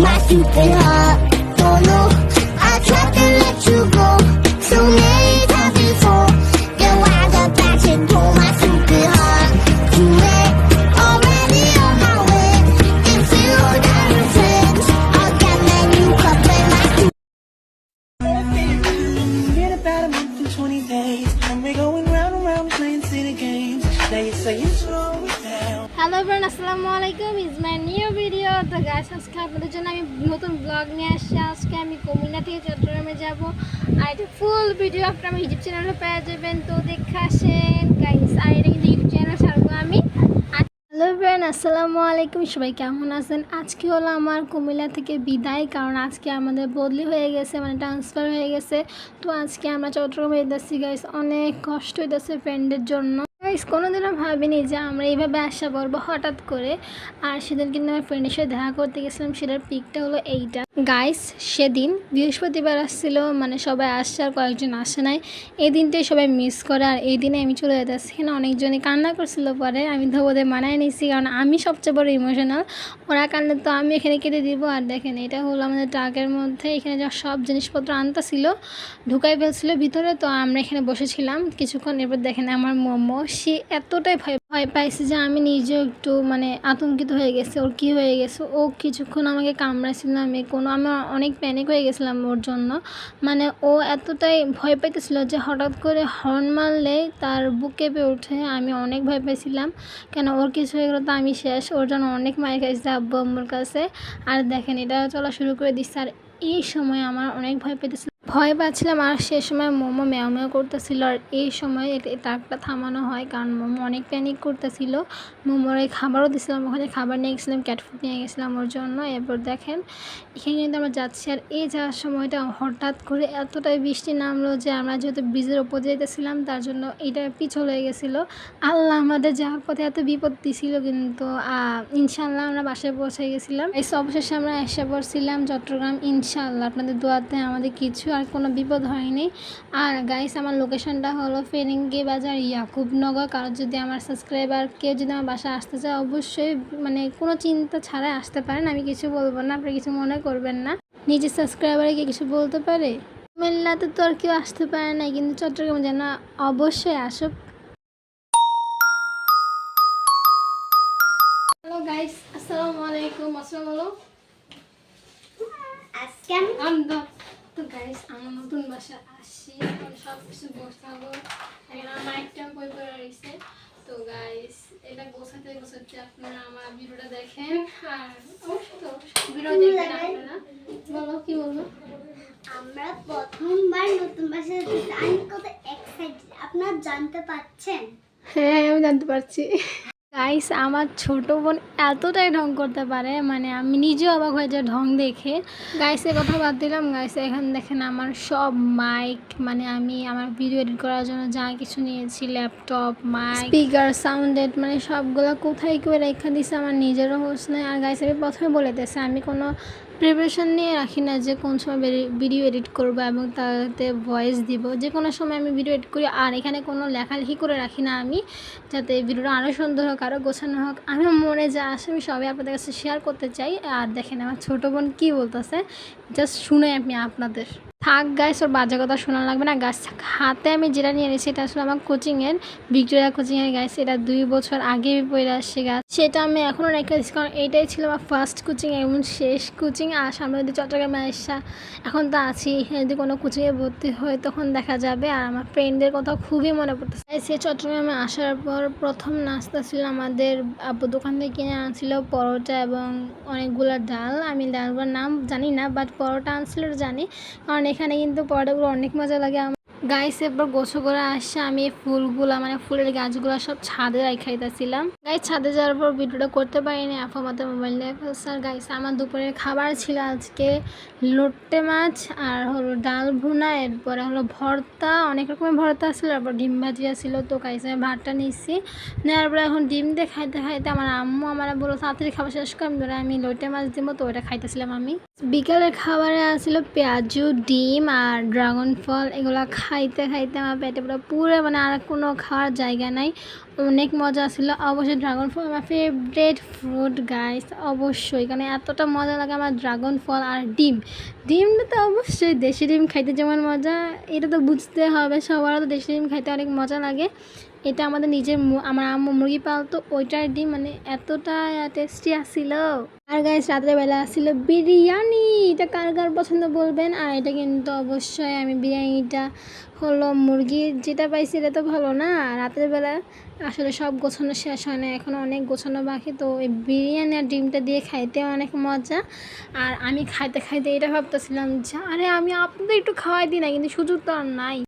my stupid heart. Don't know, I tried to let you go so many times before. Then why the back and pull my stupid heart? Too late, already on my way. If you got your friends, I'll get my new cup and my stupid Been about a month and 20 days, and we're going round and round playing city games. Now you're saying down. Hello friend আসসালামু আলাইকুম। Is my new video তো গাছ আজকে আপনাদের জন্য আমি নতুন blog নিয়ে আসছি। আজকে আমি কুমিল্লা থেকে চট্টগ্রামে যাব। আর এটা ফুল ভিডিও আপনার আমার ইউটিউব চ্যানেলে পেয়ে যাবেন। তো দেখে আসেন গাইস আর এটা কিন্তু ইউটিউব চ্যানেল ছাড়বো আমি। হ্যালো ফ্রেন্ড আসসালামু আলাইকুম। সবাই কেমন আছেন? আজকে হলো আমার কুমিল্লা থেকে বিদায়, কারণ আজকে আমাদের বদলি হয়ে গেছে মানে ট্রান্সফার হয়ে গেছে। তো আজকে আমরা চট্টগ্রামে যেতেছি গাইস অনেক কষ্ট হইতেছে ফ্রেন্ডের জন্য। গাইস কোনোদিনও ভাবিনি যে আমরা এইভাবে আসা করব হঠাৎ করে। আর সেদিন কিন্তু আমার ফ্রেন্ডের সাথে দেখা করতে গেছিলাম, সেটার পিকটা হলো এইটা। গাইস সেদিন বৃহস্পতিবার আসছিল মানে সবাই আসছে আর কয়েকজন আসে নাই। এই দিনটাই সবাই মিস করে, আর এই দিনে আমি চলে যেতেছি এখানে অনেকজনই কান্না করছিল পরে, আমি তো ওদের মানায় নিয়েছি কারণ আমি সবচেয়ে বড় ইমোশনাল ওরা কান্না তো আমি এখানে কেটে দিব। আর দেখেন, এটা হলো আমাদের ট্রাকের মধ্যে, এখানে যা সব জিনিসপত্র আনতা ছিল ঢুকাই ফেলছিল ভিতরে। তো আমরা এখানে বসেছিলাম কিছুক্ষণ, এরপর দেখেন আমার মোমো সে এতটাই ভয় ভয় পাইছে যে আমি নিজেও একটু মানে আতঙ্কিত হয়ে গেছে। ওর কী হয়ে গেছে? ও কিছুক্ষণ আমাকে কামড়াইছিল, আমি কোনো, আমি অনেক প্যানিক হয়ে গেছিলাম ওর জন্য। মানে ও এতটাই ভয় পাইতেছিল যে হঠাৎ করে হর্ন মারলে তার বুক কেঁপে ওঠে। আমি অনেক ভয় পাইছিলাম, কেন ওর কিছু হয়ে গেলো তো আমি শেষ। ওর জন্য অনেক মায়ের খাইছে আব্বু আম্মুর কাছে। আর দেখেন, এটা চলা শুরু করে দিচ্ছে। আর এই সময় আমার অনেক ভয় পেতেছিল ভয় পাচ্ছিলাম আর সে সময় মোমো ম্যাও ম্যাও করতেছিল। আর এই সময় ট্রাকটা থামানো হয় কারণ মোমো অনেক প্যানিক করতেছিল। মোমোর এই খাবারও দিয়েছিলাম ওখানে খাবার নিয়ে গেছিলাম ক্যাট ফুড নিয়ে গেছিলাম ওর জন্য। এরপর দেখেন, এখানে কিন্তু আমরা যাচ্ছি আর এই যাওয়ার সময়টা হঠাৎ করে এতটাই বৃষ্টি নামলো যে আমরা যেহেতু ব্রিজের ওপর যেতেছিলাম তার জন্য এটা পিছল হয়ে গেছিল। আল্লাহ আমাদের যাওয়ার পথে এত বিপত্তি ছিল কিন্তু ইনশাল্লাহ আমরা বাসায় পৌঁছে গেছিলাম। এই অবশেষে আমরা এসে পড়ছিলাম চট্টগ্রাম। ইনশাল্লাহ আপনাদের দোয়াতে আমাদের কিছু কোনো বিপদ হয়নি। আর গাইস আমার লোকেশনটা হলো ফেরিঙ্গি বাজার ইয়াকুবনগর। কারও যদি আমার সাবস্ক্রাইবার কেউ যদি আমার বাসায় আসতে চায় অবশ্যই মানে কোনো চিন্তা ছাড়াই আসতে পারেন আমি কিছু বলব না আপনি কিছু মনে করবেন না। নিজের সাবস্ক্রাইবারে কি কিছু বলতে পারে? কুমিল্লাতে তো আর কেউ আসতে পারে না কিন্তু চট্টগ্রামে যেন অবশ্যই হ্যালো গাইস আসসালামু আলাইকুম আসসালামু আলাইকুম। আজকে আমি আমরা তো গাইস আমার নতুন বাসা আসছি এখন সব কিছু এখানে আমার একটা বই রয়েছে। তো গাইস এটা গোছাতে গোছাতে আপনারা আমার ভিডিওটা দেখেন। আর অবশ্যই তো ভিডিও দেখবেন আপনারা। বলো কি বলব আমরা প্রথমবার নতুন বাসায়। আমি কত? এক্সাইটেড আপনারা জানতে পারছেন? হ্যাঁ আমি জানতে পারছি। গাইস আমার ছোট বোন এতটাই ঢং করতে পারে মানে আমি নিজেও অবাক হয়ে যাই ঢং দেখে। গাইসে কথা বাদ দিলাম। গাইসে এখানে দেখেন আমার সব মাইক মানে আমি আমার ভিডিও এডিট করার জন্য যা কিছু নিয়েছি ল্যাপটপ মাইক স্পিকার সাউন্ডেড মানে সবগুলো কোথায় কেউ রেখা দিছে আমার নিজেরও হোস নাই। আর গাইস আমি প্রথমে বলে দিয়েছে, আমি কোনো প্রিপারেশন নিয়ে রাখি না যে কোন সময় ভিডিও এডিট করব এবং তাতে ভয়েস দিব। যে কোনো সময় আমি ভিডিও এডিট করি, আর এখানে কোনো লেখালেখি করে রাখি না আমি, যাতে ভিডিওটা আরও সুন্দর হোক আরও গোছানো হোক। আমি মনে যা আসে আমি সবাই আপনাদের কাছে শেয়ার করতে চাই। আর দেখেন আমার ছোটো বোন কী বলতেছে? জাস্ট শুনে আমি আপনাদের। থাক গাছ ওর বাজে কথা শোনা লাগবে না। গাছ হাতে আমি যেটা নিয়ে নিয়েছি এটা আসলে আমার কোচিংয়ের ভিক্টোরিয়া কোচিংয়ের গাছ এটা দুই বছর আগে পড়ে আসছে গাছ সেটা আমি এখনও রেখে দিচ্ছি কারণ এইটাই ছিল আমার ফার্স্ট কোচিং এবং শেষ কোচিং আর সামনে যদি চট্টগ্রামে আসা, এখন তো আছি যদি কোনো কোচিংয়ে ভর্তি হয় তখন দেখা যাবে, আর আমার ফ্রেন্ডদের কথা খুবই মনে পড়তেছে। সে চট্টগ্রামে আসার পর প্রথম নাস্তা ছিল আমাদের আব্বু দোকান থেকে কিনে আনছিল, পরোটা এবং অনেকগুলো ডাল। আমি ডালগুলোর নাম জানি না বাট পরোটা আনছিল, জানি। কারণ এখানে কিন্তু পরোটাগুলো অনেক মজা লাগে। গাইস এরপর গোছো করে আসছে আমি এই ফুলগুলা মানে ফুলের গাছগুলো সব ছাদে রাখাইতেছিলাম গাইস ছাদে যাওয়ার পর ভিডিওটা করতে পারিনি আফা মাতে মোবাইল নিয়ে আর গাইস আমার দুপুরের খাবার ছিল আজকে লোট্টে মাছ আর হলো ডাল ভুনা এরপরে হলো ভর্তা অনেক রকমের ভর্তা ছিল তারপর ডিম ভাজিয়া ছিল। তো গাইস আমি ভাতটা নিচ্ছি নেওয়ার পরে এখন ডিম দিয়ে খাইতে খাইতে আমার আম্মু আমার বলল তাড়াতাড়ি খাবার শেষ করে। বললাম, আমি লোটে মাছ দিব তো ওটা খাইতেছিলাম আমি। বিকালের খাবারে আছিল পেঁয়াজু ডিম আর ড্রাগন ফল এগুলো খাইতে খাইতে আমার পেটে পুরো পুরো মানে আর কোনো খাওয়ার জায়গা নাই। অনেক মজা ছিল। অবশ্যই ড্রাগন ফল আমার ফেভারেট ফ্রুট গাইস অবশ্যই। কারণ এতটা মজা লাগে আমার ড্রাগন ফল আর ডিম। ডিমটা তো অবশ্যই দেশি ডিম খাইতে যেমন মজা, এটা তো বুঝতে হবে। সবারও তো দেশি ডিম খাইতে অনেক মজা লাগে। এটা আমাদের নিজের আমার আম্মু মুরগি পালতো, ওইটার ডিম মানে এতটা টেস্টি আসছিল আর গাইস রাত্রেবেলা আসছিল বিরিয়ানি। এটা কার কার পছন্দ বলবেন? আর এটা কিন্তু অবশ্যই আমি বিরিয়ানিটা হলো মুরগির যেটা পাইছি এটা তো ভালো না। রাতের বেলা আসলে সব গোছানো শেষ হয় না, এখন অনেক গোছানো বাকি, তো এই বিরিয়ানি আর ডিমটা দিয়ে খাইতে অনেক মজা। আর আমি খাইতে খাইতে এটা ভাবতেছিলাম যে, আরে আমি আপনাদের একটু খাওয়াই দিই না, কিন্তু সুযোগ তো আর নাই।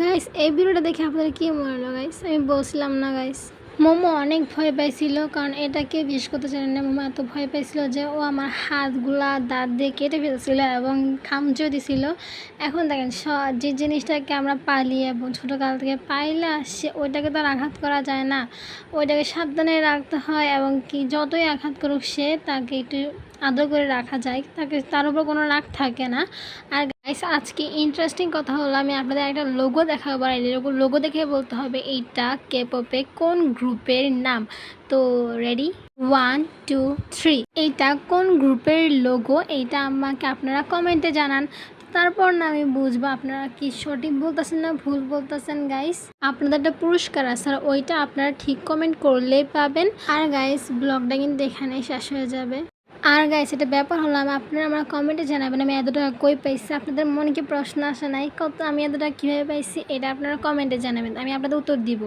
গাইস এই ভিডিওটা দেখে আপনাদের কি মনে হলো গাইস আমি বলছিলাম না গাইস মোমো অনেক ভয় পাইছিল, কারণ এটাকে বিশেষ করতে জানেন না, মোমো এত ভয় পাইছিল যে ও আমার হাতগুলা দাঁত দিয়ে কেটে ফেলছিল এবং খামচেও দিছিল। এখন দেখেন, স- যে জিনিসটাকে আমরা পালি এবং ছোটোকাল থেকে পাইলে, সে, ওইটাকে তো আর আঘাত করা যায় না। ওইটাকে সাবধানে রাখতে হয় এবং কি যতই আঘাত করুক সে তাকে একটু আদর করে রাখা যায়। তাকে, তার উপর কোনো রাগ থাকে না। আর গাইস আজকে ইন্টারেস্টিং কথা হলো, আমি আপনাদের একটা লোগো দেখাবো আর এই লোগো দেখে বলতে হবে এইটা কে পপে কোন গ্রুপের নাম? তো রেডি ওয়ান টু থ্রি এইটা কোন গ্রুপের লোগো এইটা আমাকে আপনারা কমেন্টে জানান। তারপর না আমি বুঝব আপনারা কি সঠিক বলতেছেন না ভুল বলতেছেন গাইস আপনাদের একটা পুরস্কার আছে আর ওইটা আপনারা ঠিক কমেন্ট করলেই পাবেন। আর গাইস ব্লগটা কিন্তু এখানেই শেষ হয়ে যাবে। আর গাইস এটা ব্যাপার হলো, আমি আপনারা আমার কমেন্টে জানাবেন, আমি এত টাকা কই পাইছি? আপনাদের মনে কি প্রশ্ন আসে নাই? কত আমি এত টাকা কীভাবে পাইছি? এটা আপনারা কমেন্টে জানাবেন, আমি আপনাদের উত্তর দিব।